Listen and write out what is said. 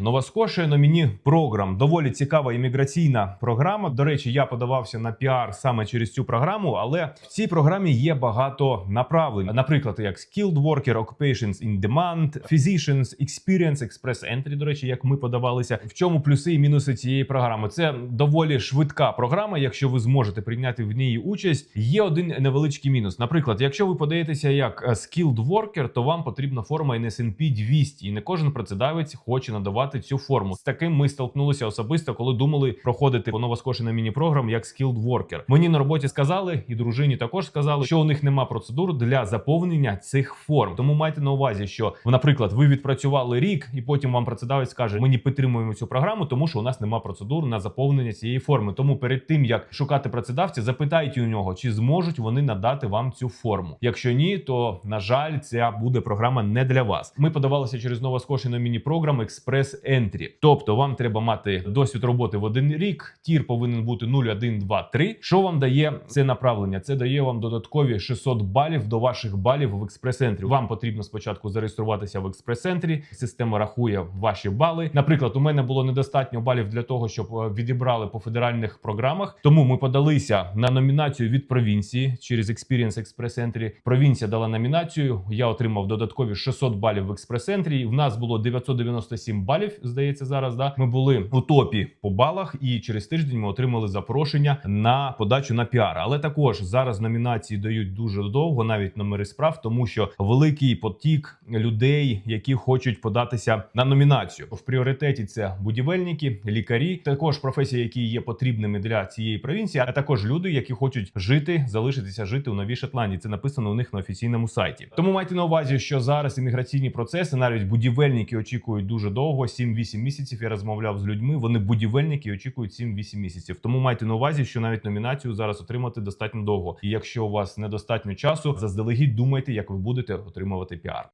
Нова Скошія номіні програм доволі цікава імміграційна програма. До речі, я подавався на піар саме через цю програму, але в цій програмі є багато направлень. Наприклад, як Skilled Worker, Occupations in Demand, Physicians, Experience, Express Entry, До речі, як ми подавалися. В чому плюси і мінуси цієї програми? Це доволі швидка програма. Якщо ви зможете прийняти в ній участь, є один невеличкий мінус. Наприклад, якщо ви подаєтеся як е, Skilled Worker, то вам потрібна форма NSNP 200, і не кожен працедавець хоче надавати цю форму. З таким ми столкнулися особисто, коли думали проходити по новоскошена міні-програм як Skilled Worker. Мені на роботі сказали, і дружині також сказали, що у них нема процедур для заповнення цих форм. Тому майте на увазі, що, наприклад, ви відпрацювали рік, і потім вам працедавець каже: Ми не підтримуємо цю програму, тому що у нас нема процедур на заповнення цієї форми. Тому перед тим як шукати працедавця, запитайте у нього, чи зможуть вони надати вам цю форму. Якщо ні, то на жаль, ця буде програма не для вас. Ми подавалися через новоскошену міні-програм Express Entry. Тобто вам треба мати досвід роботи в один рік. Тір повинен бути 0, 1, 2, 3. Що вам дає це направлення? Це дає вам додаткові 600 балів до ваших балів в Entry. Вам потрібно спочатку зареєструватися в Entry. Система рахує ваші бали. Наприклад, у мене було недостатньо балів для того, щоб е, відібрали по федеральних програмах. Тому ми подалися на номінацію від провінції через Experience Express Entry. Провінція дала номінацію. Я отримав додаткові 600 балів в Entry. В нас було 997 балів. Здається, зараз да ми були у топі по балах, і через тиждень ми отримали запрошення на подачу на піар. Але також зараз номінації дають дуже довго, навіть номери справ, тому що великий потік людей, які хочуть податися на номінацію. В пріоритеті це будівельники, лікарі, також професії, які є потрібними для цієї провінції, а також люди, які хочуть жити, залишитися жити у новій Шотландії. Це написано у них на офіційному сайті. Тому майте на увазі, що зараз імміграційні процеси, навіть будівельники очікують дуже довго 7-8 місяців. Я розмовляв з людьми. Вони будівельники і очікують 7-8 місяців. Тому майте на увазі, що навіть номінацію зараз отримати достатньо довго. І якщо у вас недостатньо часу, заздалегідь думайте, як ви будете отримувати піар.